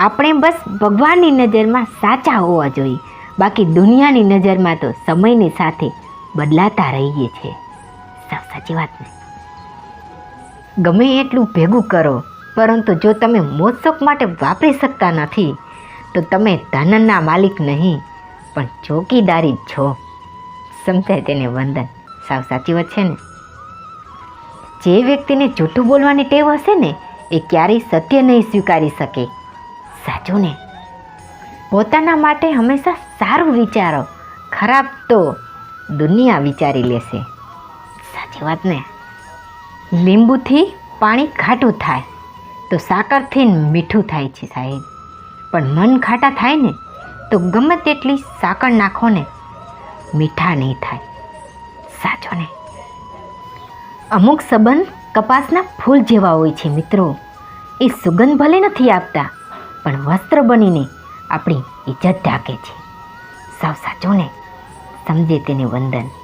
આપણે બસ ભગવાનની નજરમાં સાચા હોવા જોઈએ. બાકી દુનિયાની નજરમાં તો સમયની સાથે બદલાતા રહીએ છીએ. સાવ સાચી વાત ને. ગમે એટલું ભેગું કરો, પરંતુ જો તમે મોજશોખ માટે વાપરી શકતા નથી, તો તમે ધનના માલિક નહીં, પણ ચોકીદારી છો. સમજાય તેને વંદન? સાવ સાચી વાત છે ને. જે વ્યક્તિને જૂઠું બોલવાની ટેવ હશે ને, એ ક્યારેય સત્ય નહીં સ્વીકારી શકે. સાચું ને? પોતાના માટે હંમેશા સારું વિચારો. ખરાબ તો દુનિયા વિચારી લેશે. સાચી વાત ને? લીંબુથી પાણી ખાટું થાય. તો સાકરથી મીઠું થાય છે સાહેબ. પણ મન ખાટા થાય ને, તો ગમે તેટલી સાકર નાખો ને, મીઠા નહીં થાય. સાચો ને? અમુક સંબંધ કપાસના ફૂલ જેવા હોય છે મિત્રો. એ સુગંધ ભલે નથી આપતા પણ વસ્ત્ર બનીને આપણી ઇજ્જત ઢાકે છે. સાવ સાચો ને? સમજે તેને વંદન.